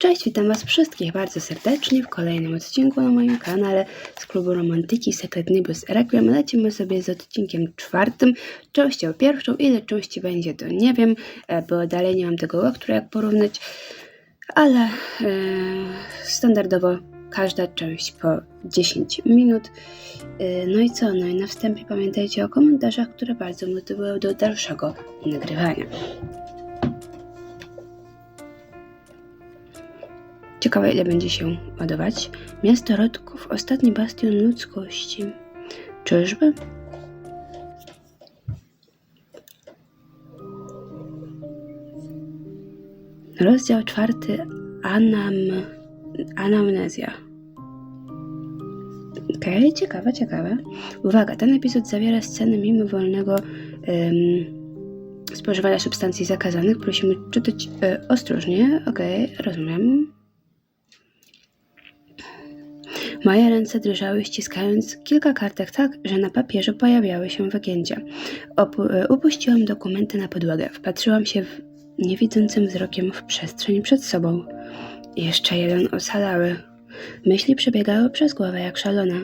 Cześć, witam Was wszystkich bardzo serdecznie w kolejnym odcinku na moim kanale z klubu Romantyki Secret Nibus Requiem. Lecimy sobie z odcinkiem czwartym, częścią pierwszą. Ile części będzie, to nie wiem, e, bo dalej nie mam tego walkthrough jak porównać, ale e, standardowo każda część po 10 minut. E, no i co? No i na wstępie pamiętajcie o komentarzach, które bardzo motywują do dalszego nagrywania. Ciekawe, ile będzie się ładować. Miasto Rodków, ostatni bastion ludzkości. Czyżby? Rozdział czwarty. Anam... Anamnezja. Okej, okay, ciekawe, ciekawe. Uwaga, ten epizod zawiera sceny mimowolnego um, spożywania substancji zakazanych. Prosimy czytać e, ostrożnie. Okej, okay, rozumiem. Moje ręce drżały, ściskając kilka kartek tak, że na papierze pojawiały się wygięcia. Opu- e, upuściłam dokumenty na podłogę. Wpatrzyłam się w niewidzącym wzrokiem w przestrzeń przed sobą. Jeszcze jeden ocalały. Myśli przebiegały przez głowę jak szalona.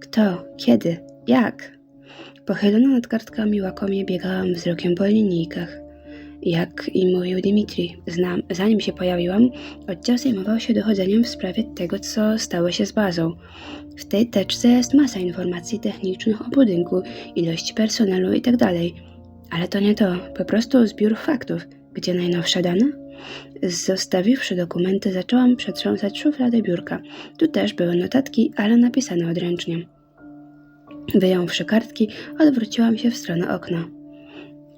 Kto? Kiedy? Jak? Pochylona nad kartkami łakomie biegałam wzrokiem po linijkach. Jak i mówił Dimitri, znam, zanim się pojawiłam, oddział zajmował się dochodzeniem w sprawie tego, co stało się z bazą. W tej teczce jest masa informacji technicznych o budynku, ilości personelu itd. Ale to nie to, po prostu zbiór faktów. Gdzie najnowsze dane? Zostawiwszy dokumenty, zaczęłam przetrząsać szufladę biurka. Tu też były notatki, ale napisane odręcznie. Wyjąwszy kartki, odwróciłam się w stronę okna.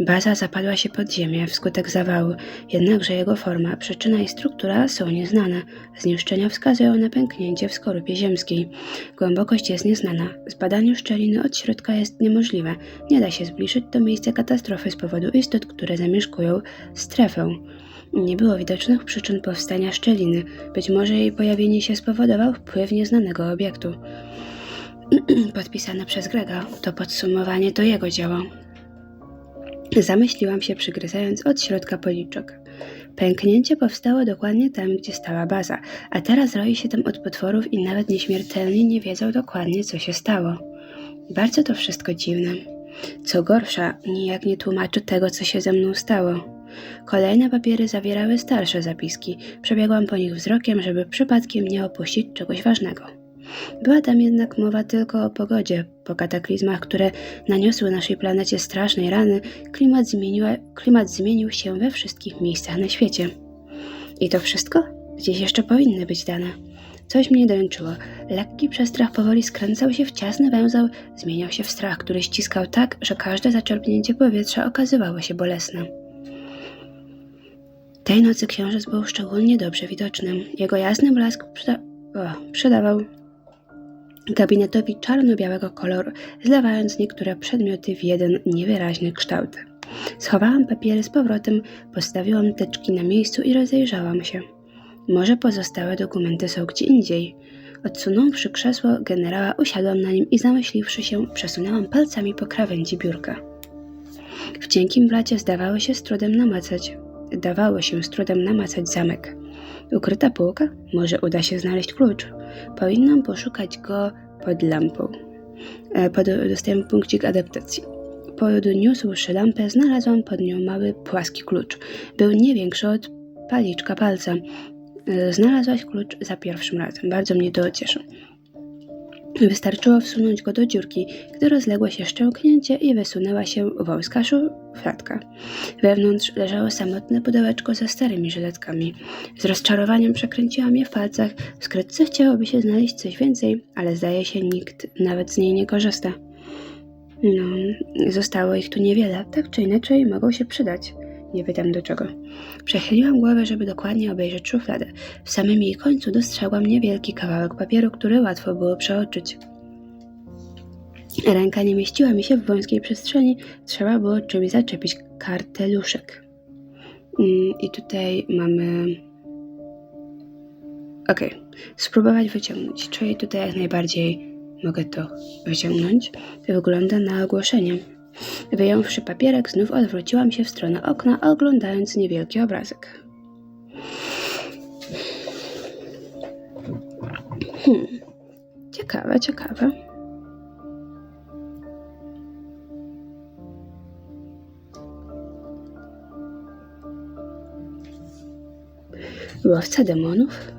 Baza zapadła się pod ziemię wskutek zawału, jednakże jego forma, przyczyna i struktura są nieznane. Zniszczenia wskazują na pęknięcie w skorupie ziemskiej. Głębokość jest nieznana. Zbadanie szczeliny od środka jest niemożliwe. Nie da się zbliżyć do miejsca katastrofy z powodu istot, które zamieszkują strefę. Nie było widocznych przyczyn powstania szczeliny. Być może jej pojawienie się spowodował wpływ nieznanego obiektu. Podpisane przez Grega. To podsumowanie to jego dzieło. Zamyśliłam się, przygryzając od środka policzek. Pęknięcie powstało dokładnie tam, gdzie stała baza, a teraz roi się tam od potworów i nawet nieśmiertelni nie wiedzą dokładnie, co się stało. Bardzo to wszystko dziwne. Co gorsza, nijak nie tłumaczy tego, co się ze mną stało. Kolejne papiery zawierały starsze zapiski. Przebiegłam po nich wzrokiem, żeby przypadkiem nie opuścić czegoś ważnego. Była tam jednak mowa tylko o pogodzie. Po kataklizmach, które naniosły naszej planecie strasznej rany, klimat, zmieniła, klimat zmienił się we wszystkich miejscach na świecie. I to wszystko? Gdzieś jeszcze powinny być dane. Coś mnie dręczyło. Lekki przestrach powoli skręcał się w ciasny węzeł, zmieniał się w strach, który ściskał tak, że każde zaczerpnięcie powietrza okazywało się bolesne. Tej nocy księżyc był szczególnie dobrze widoczny. Jego jasny blask przyda o, przydawał gabinetowi czarno-białego koloru, zlewając niektóre przedmioty w jeden niewyraźny kształt. Schowałam papiery z powrotem, postawiłam teczki na miejscu i rozejrzałam się. Może pozostałe dokumenty są gdzie indziej. Odsunąwszy krzesło generała, usiadłam na nim i zamyśliwszy się, przesunęłam palcami po krawędzi biurka. W cienkim blacie zdawało się z trudem namacać. Dawało się z trudem namacać zamek. Ukryta półka? Może uda się znaleźć klucz. Powinnam poszukać go pod lampą. E, pod, dostałem punkcik adaptacji. Podniósłszy lampę, znalazłam pod nią mały, płaski klucz. Był nie większy od paliczka palca. E, znalazłaś klucz za pierwszym razem. Bardzo mnie to cieszy. Wystarczyło wsunąć go do dziurki, gdy rozległo się szczęknięcie i wysunęła się wąska szufladka. Wewnątrz leżało samotne pudełeczko ze starymi żyletkami. Z rozczarowaniem przekręciłam je w palcach. W skrytce chciałoby się znaleźć coś więcej, ale zdaje się nikt nawet z niej nie korzysta. No, zostało ich tu niewiele, tak czy inaczej mogą się przydać. Nie pytam do czego. Przechyliłam głowę, żeby dokładnie obejrzeć szufladę. W samym jej końcu dostrzegłam niewielki kawałek papieru, który łatwo było przeoczyć. Ręka nie mieściła mi się w wąskiej przestrzeni, trzeba było czymś zaczepić karteluszek. Mm, I tutaj mamy. Ok, spróbować wyciągnąć. Czyli tutaj jak najbardziej mogę to wyciągnąć. To wygląda na ogłoszenie. Wyjąwszy papierek, znów odwróciłam się w stronę okna, oglądając niewielki obrazek. Hmm. Ciekawe, ciekawe. Łowca demonów?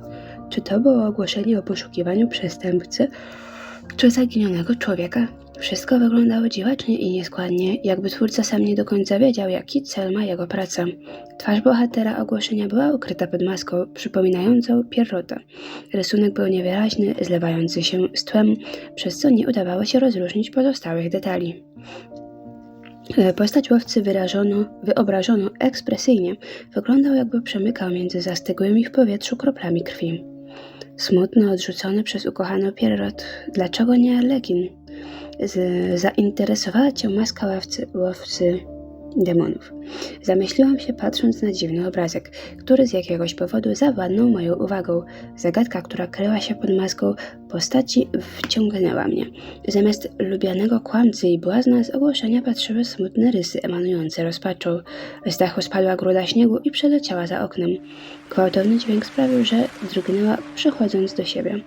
Czy to było ogłoszenie o poszukiwaniu przestępcy czy zaginionego człowieka? Wszystko wyglądało dziwacznie i nieskładnie, jakby twórca sam nie do końca wiedział, jaki cel ma jego praca. Twarz bohatera ogłoszenia była ukryta pod maską, przypominającą pierrotę. Rysunek był niewyraźny, zlewający się z tłem, przez co nie udawało się rozróżnić pozostałych detali. E, Postać łowcy wyrażono, wyobrażono ekspresyjnie. Wyglądał jakby przemykał między zastygłymi w powietrzu kroplami krwi. Smutny, odrzucony przez ukochaną Pierrot. Dlaczego nie Arlekin? Zainteresowała cię maska łowcy, łowcy demonów. Zamyśliłam się patrząc na dziwny obrazek, który z jakiegoś powodu zawładnął moją uwagą. Zagadka, która kryła się pod maską postaci, wciągnęła mnie. Zamiast lubianego kłamcy i błazna z ogłoszenia patrzyły smutne rysy emanujące rozpaczą. Z dachu spadła gruda śniegu i przeleciała za oknem. Gwałtowny dźwięk sprawił, że drgnęła, przychodząc do siebie.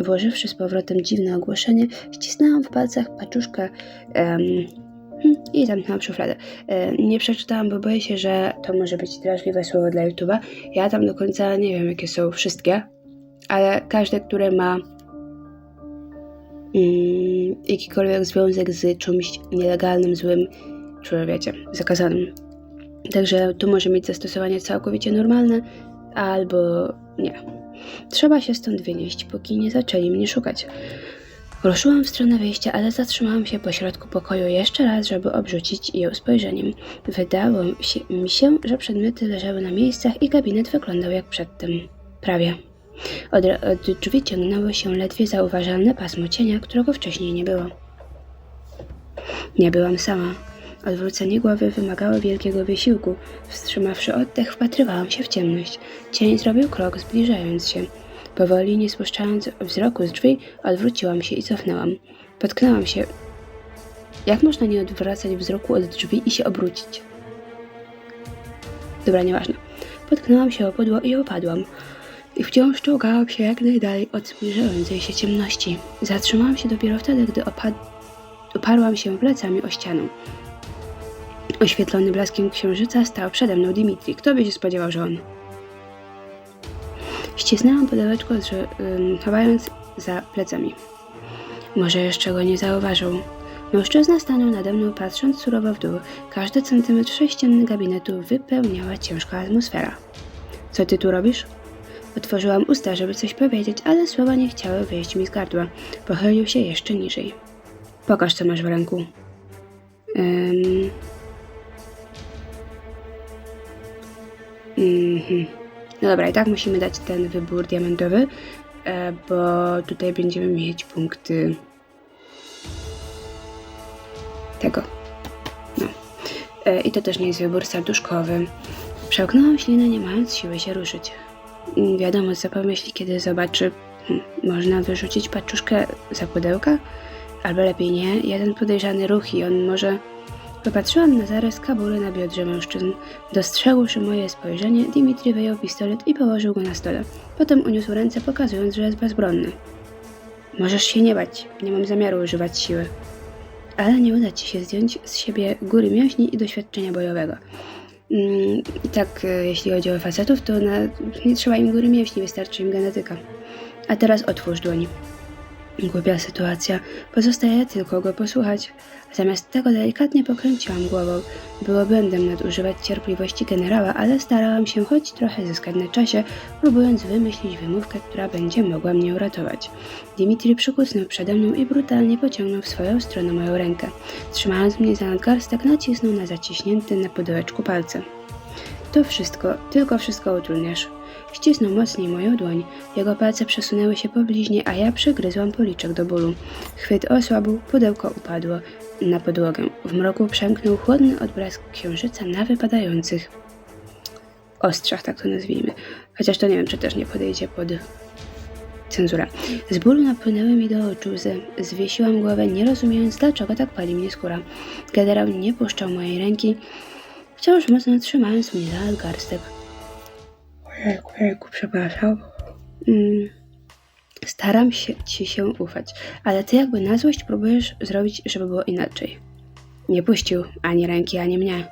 Włożywszy z powrotem dziwne ogłoszenie, ścisnęłam w palcach paczuszkę um, i zamknęłam szufladę. Nie przeczytałam, bo boję się, że to może być drażliwe słowo dla YouTube'a. Ja tam do końca nie wiem, jakie są wszystkie, ale każde, które ma mm, jakikolwiek związek z czymś nielegalnym, złym, czy zakazanym. Także tu może mieć zastosowanie całkowicie normalne, albo nie. Trzeba się stąd wynieść, póki nie zaczęli mnie szukać. Ruszyłam w stronę wyjścia, ale zatrzymałam się pośrodku pokoju jeszcze raz, żeby obrzucić ją spojrzeniem. Wydało mi się, że przedmioty leżały na miejscach i gabinet wyglądał jak przedtem. Prawie. Od, od drzwi ciągnęło się ledwie zauważalne pasmo cienia, którego wcześniej nie było. Nie byłam sama. Odwrócenie głowy wymagało wielkiego wysiłku. Wstrzymawszy oddech, wpatrywałam się w ciemność. Cień zrobił krok, zbliżając się. Powoli, nie spuszczając wzroku z drzwi, odwróciłam się i cofnęłam. Potknęłam się. Jak można nie odwracać wzroku od drzwi i się obrócić? Dobra, nieważne. Potknęłam się o podło i opadłam. I wciąż czołgałam się jak najdalej od zbliżającej się ciemności. Zatrzymałam się dopiero wtedy, gdy oparłam się plecami o ścianę. Oświetlony blaskiem księżyca stał przede mną Dimitri. Kto by się spodziewał, że on? Ścisnęłam pudełeczko, chowając za plecami. Może jeszcze go nie zauważył. Mężczyzna stanął nade mną, patrząc surowo w dół. Każdy centymetr sześcienny gabinetu wypełniała ciężka atmosfera. Co ty tu robisz? Otworzyłam usta, żeby coś powiedzieć, ale słowa nie chciały wyjść mi z gardła. Pochylił się jeszcze niżej. Pokaż, co masz w ręku. Ym... Mhm. No dobra, i tak musimy dać ten wybór diamentowy, e, bo tutaj będziemy mieć punkty tego. No. E, I to też nie jest wybór serduszkowy. Przełknęłam ślinę, nie mając siły się ruszyć. Mm, Wiadomo, co pomyśli, kiedy zobaczy, hmm, można wyrzucić paczuszkę za pudełka? Albo lepiej nie, jeden podejrzany ruch i on może... Popatrzyłam na zarys kabury na biodrze mężczyzn. Dostrzegłszy moje spojrzenie, Dimitri wyjął pistolet i położył go na stole. Potem uniósł ręce, pokazując, że jest bezbronny. Możesz się nie bać, nie mam zamiaru używać siły. Ale nie uda ci się zdjąć z siebie góry mięśni i doświadczenia bojowego. Mm, I tak, e, jeśli chodzi o facetów, to na, nie trzeba im góry mięśni, wystarczy im genetyka. A teraz otwórz dłoń. Głupia sytuacja. Pozostaje tylko go posłuchać. Zamiast tego delikatnie pokręciłam głową. Było błędem nadużywać cierpliwości generała, ale starałam się choć trochę zyskać na czasie, próbując wymyślić wymówkę, która będzie mogła mnie uratować. Dimitri przykucnął przede mną i brutalnie pociągnął w swoją stronę moją rękę. Trzymając mnie za nadgarstek, nacisnął na zaciśnięty na pudełeczku palce. To wszystko, tylko wszystko utrudniasz. Ścisnął mocniej moją dłoń. Jego palce przesunęły się po bliźnie, a ja przygryzłam policzek do bólu. Chwyt osłabł, pudełko upadło na podłogę. W mroku przemknął chłodny odblask księżyca na wypadających ostrzach, tak to nazwijmy. Chociaż to nie wiem, czy też nie podejdzie pod cenzurę. Z bólu napłynęły mi do oczu łzy. Zwiesiłam głowę, nie rozumiejąc, dlaczego tak pali mnie skóra. Generał nie puszczał mojej ręki, wciąż mocno trzymając mnie za nadgarstek. Ojejku, ojejku, przepraszam. Mm. Staram się ci się ufać, ale ty jakby na złość próbujesz zrobić, żeby było inaczej. Nie puścił ani ręki, ani mnie.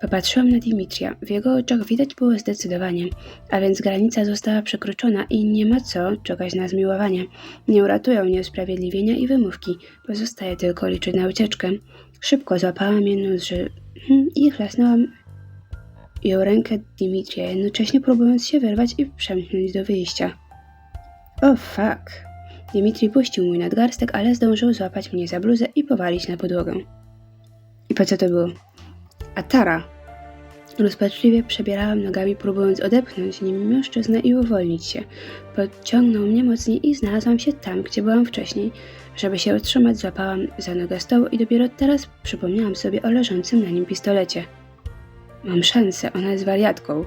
Popatrzyłam na Dimitrija. W jego oczach widać było zdecydowanie, a więc granica została przekroczona i nie ma co czekać na zmiłowanie. Nie uratują mnie usprawiedliwienia i wymówki. Pozostaje tylko liczyć na ucieczkę. Szybko złapałam jedną z i chlasnęłam ją rękę Dimitrija, jednocześnie próbując się wyrwać i przemknąć do wyjścia. O fuck. Dimitri puścił mój nadgarstek, ale zdążył złapać mnie za bluzę i powalić na podłogę. I po co to było? A Tara? Rozpaczliwie przebierałam nogami, próbując odepchnąć nim mężczyznę i uwolnić się. Podciągnął mnie mocniej i znalazłam się tam, gdzie byłam wcześniej. Żeby się utrzymać, złapałam za nogę stołu i dopiero teraz przypomniałam sobie o leżącym na nim pistolecie. Mam szansę, ona jest wariatką.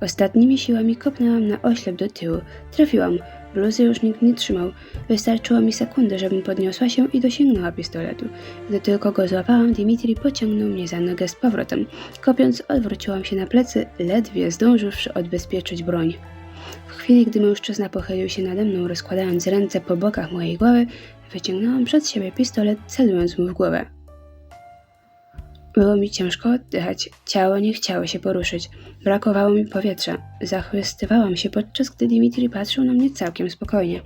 Ostatnimi siłami kopnęłam na oślep do tyłu. Trafiłam. Bluzy już nikt nie trzymał. Wystarczyło mi sekundy, żebym podniosła się i dosięgnęła pistoletu. Gdy tylko go złapałam, Dimitri pociągnął mnie za nogę z powrotem. Kopiąc, odwróciłam się na plecy, ledwie zdążywszy odbezpieczyć broń. W chwili, gdy mężczyzna pochylił się nade mną, rozkładając ręce po bokach mojej głowy, wyciągnęłam przed siebie pistolet, celując mu w głowę. Było mi ciężko oddychać, ciało nie chciało się poruszyć. Brakowało mi powietrza. Zachwystywałam się, podczas gdy Dimitri patrzył na mnie całkiem spokojnie.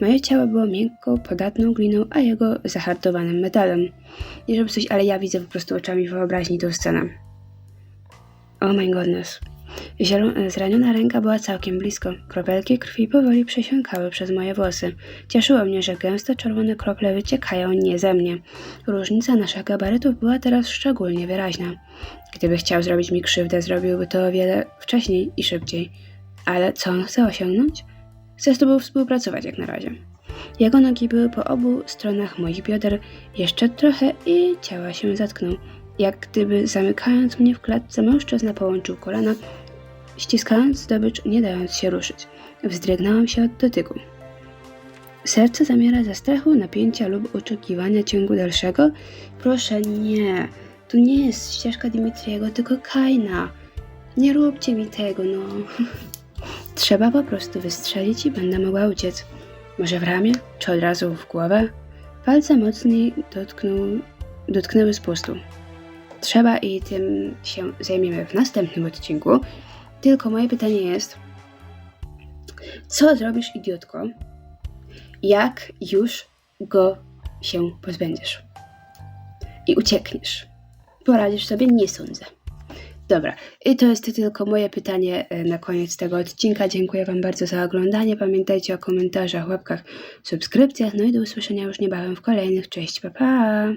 Moje ciało było miękką, podatną gliną, a jego zahartowanym metalem. Nie żeby coś, ale ja widzę po prostu oczami wyobraźni tę scenę. Oh my goodness. Zraniona ręka była całkiem blisko. Kropelki krwi powoli przesiąkały przez moje włosy. Cieszyło mnie, że gęste czerwone krople wyciekają nie ze mnie. Różnica naszych gabarytów była teraz szczególnie wyraźna. Gdyby chciał zrobić mi krzywdę, zrobiłby to o wiele wcześniej i szybciej. Ale co on chce osiągnąć? Chce z tobą współpracować jak na razie. Jego nogi były po obu stronach moich bioder, jeszcze trochę i ciała się zatknął. Jak gdyby zamykając mnie w klatce, mężczyzna połączył kolana, ściskając zdobycz, nie dając się ruszyć. Wzdrygnęłam się od dotyku. Serce zamiera ze strachu, napięcia lub oczekiwania ciągu dalszego? Proszę, nie. To nie jest ścieżka Dimitriego, tylko Kaina. Nie róbcie mi tego, no. Trzeba po prostu wystrzelić i będę mogła uciec. Może w ramię, czy od razu w głowę? Palce mocniej dotknął, dotknęły spustu. Trzeba i tym się zajmiemy w następnym odcinku. Tylko moje pytanie jest, co zrobisz, idiotko, jak już go się pozbędziesz i uciekniesz? Poradzisz sobie? Nie sądzę. Dobra, i to jest tylko moje pytanie e, na koniec tego odcinka. Dziękuję Wam bardzo za oglądanie. Pamiętajcie o komentarzach, łapkach, subskrypcjach. No i do usłyszenia już niebawem w kolejnych. Cześć, pa pa!